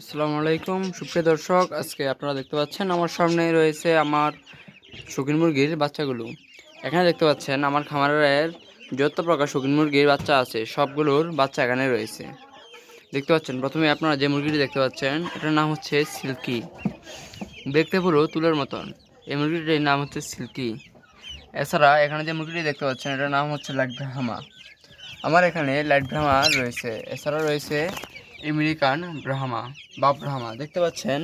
আসসালামু আলাইকুম। সুপ্রিয় দর্শক, আজকে আপনারা দেখতে পাচ্ছেন আমার সামনে রয়েছে আমার শৌখিন মুরগির বাচ্চাগুলো। এখানে দেখতে পাচ্ছেন আমার খামারের যত প্রকার শৌখিন মুরগির বাচ্চা আছে, সবগুলোর বাচ্চা এখানে রয়েছে। দেখতে পাচ্ছেন, প্রথমে আপনারা যে মুরগিটি দেখতে পাচ্ছেন, এটার নাম হচ্ছে সিল্কি। দেখতে পুরো তুলোর মতন। এই মুরগিটির নাম হচ্ছে সিল্কি। এছাড়া এখানে যে মুরগিটি দেখতে পাচ্ছেন, এটার নাম হচ্ছে লাইট ব্রাহ্মা আমার এখানে লাইট ব্রাহ্মা রয়েছে। এছাড়া রয়েছে আমেরিকান ব্রাহ্মা বা ব্রাহ্মা। দেখতে পাচ্ছেন,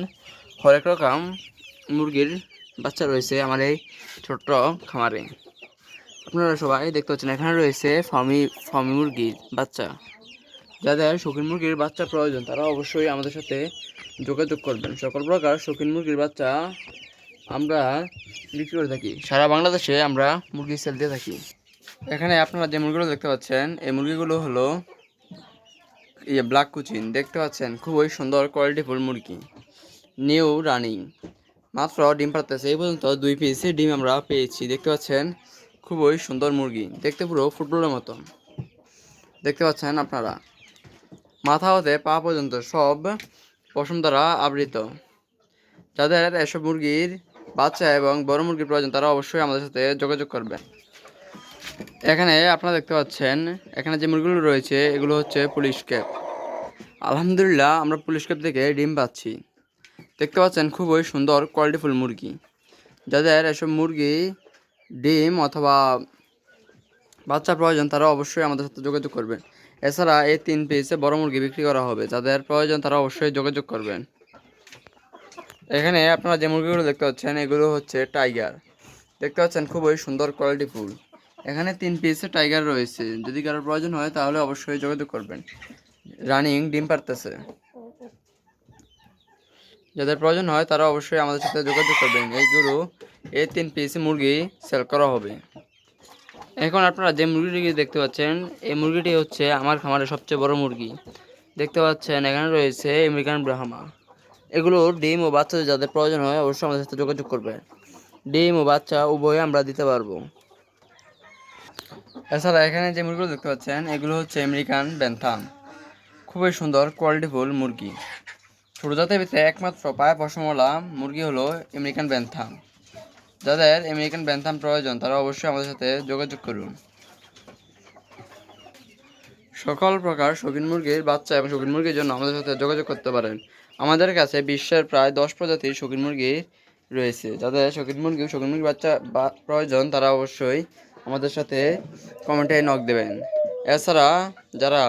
হরেক রকম মুরগির বাচ্চা রয়েছে আমার এই ছোট্ট খামারে। আপনারা সবাই দেখতে পাচ্ছেন, এখানে রয়েছে ফার্মি ফার্মি মুরগির বাচ্চা। যাদের শৌখিন মুরগির বাচ্চা প্রয়োজন, তারা অবশ্যই আমাদের সাথে যোগাযোগ করবেন। সকল প্রকার শৌখিন মুরগির বাচ্চা আমরা বিক্রি করে থাকি। সারা বাংলাদেশে আমরা মুরগি সেল দিয়ে থাকি। এখানে আপনারা যে মুরগিগুলো দেখতে পাচ্ছেন, এই মুরগিগুলো হলো ইয়ে ব্ল্যাক কুচিন, দেখতে পাচ্ছেন খুবই সুন্দর কোয়ালিটিফুল মুরগি। নিউ রানিং মাত্র ডিম পাড়তেছে, এই পর্যন্ত দুই পিস ডিম আমরা পেয়েছি, দেখতে পাচ্ছেন খুবই সুন্দর মুরগি, দেখতে পুরো ফুটবলের মতন। দেখতে পাচ্ছেন আপনারা, মাথা হতে পা পর্যন্ত সব পশম দ্বারা আবৃত। যাদের এসব মুরগির বাচ্চা এবং বড় মুরগির প্রয়োজন, তারা অবশ্যই আমাদের সাথে যোগাযোগ করবেন। এখানে আপনারা দেখতে পাচ্ছেন, এখানে যে মুরগিগুলো রয়েছে, এগুলো হচ্ছে পুলিশ ক্যাপ। আলহামদুলিল্লাহ, আমরা পুলিশ ক্যাপ থেকে ডিম পাচ্ছি। দেখতে পাচ্ছেন, খুবই সুন্দর কোয়ালিটিফুল মুরগি। যাদের এসব মুরগি, ডিম অথবা বাচ্চা প্রয়োজন, তারা অবশ্যই আমাদের সাথে যোগাযোগ করবেন। এছাড়া এই তিন পিসে বড় মুরগি বিক্রি করা হবে। যাদের প্রয়োজন, তারা অবশ্যই যোগাযোগ করবেন। এখানে আপনারা যে মুরগিগুলো দেখতে পাচ্ছেন, এগুলো হচ্ছে টাইগার দেখতে পাচ্ছেন, খুবই সুন্দর কোয়ালিটিফুল এখানে তিন পিসে টাইগার রয়েছে। যদি কারোর প্রয়োজন হয়, তাহলে অবশ্যই যোগাযোগ করবেন। রানিং ডিম পারতেছে। যাদের প্রয়োজন হয়, তারা অবশ্যই আমাদের সাথে যোগাযোগ করবেন। এইগুলো এই তিন পিস মুরগি সেল করা হবে। এখন আপনারা যে মুরগিটি দেখতে পাচ্ছেন, এই মুরগিটি হচ্ছে আমার খামারের সবচেয়ে বড় মুরগি। দেখতে পাচ্ছেন, এখানে রয়েছে আমেরিকান ব্রাহ্মা এগুলোর ডিম ও বাচ্চা যাদের প্রয়োজন হয়, অবশ্যই আমাদের সাথে যোগাযোগ করবেন। ডিম ও বাচ্চা উভয়ে আমরা দিতে পারব। এছাড়া এখানে যে মুরগিগুলো দেখতে পাচ্ছেন, এগুলো হচ্ছে আমেরিকান ব্যান্থাম। খুবই সুন্দর কোয়ালিটিফুল মুরগি। ছোট জাতের ভিতরে একমাত্র পায়ে পশমওয়ালা মুরগি হলো আমেরিকান ব্যান্থাম। যাদের আমেরিকান ব্যান্থাম প্রয়োজন, তারা অবশ্যই আমাদের সাথে যোগাযোগ করুন। সকল প্রকার শৌখিন মুরগির বাচ্চা এবং শৌখিন মুরগির জন্য আমাদের সাথে যোগাযোগ করতে পারেন। আমাদের কাছে বিশ্বের প্রায় দশ প্রজাতির শৌখিন মুরগি রয়েছে। যাদের শৌখিন মুরগি, শৌখিন মুরগির বাচ্চা বা প্রয়োজন, তারা অবশ্যই আমাদের সাথে কমেন্টে নক দেবেন। এছাড়া যারা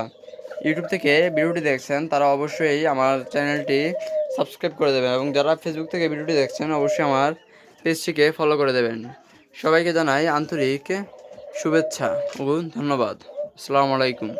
ইউটিউব থেকে ভিডিওটি দেখছেন, তারা অবশ্যই আমার চ্যানেলটি সাবস্ক্রাইব করে দেবেন এবং যারা ফেসবুক থেকে ভিডিওটি দেখছেন, অবশ্যই আমার পেজটিকে ফলো করে দেবেন। সবাইকে জানাই আন্তরিক শুভেচ্ছা ও ধন্যবাদ। আসসালামু আলাইকুম।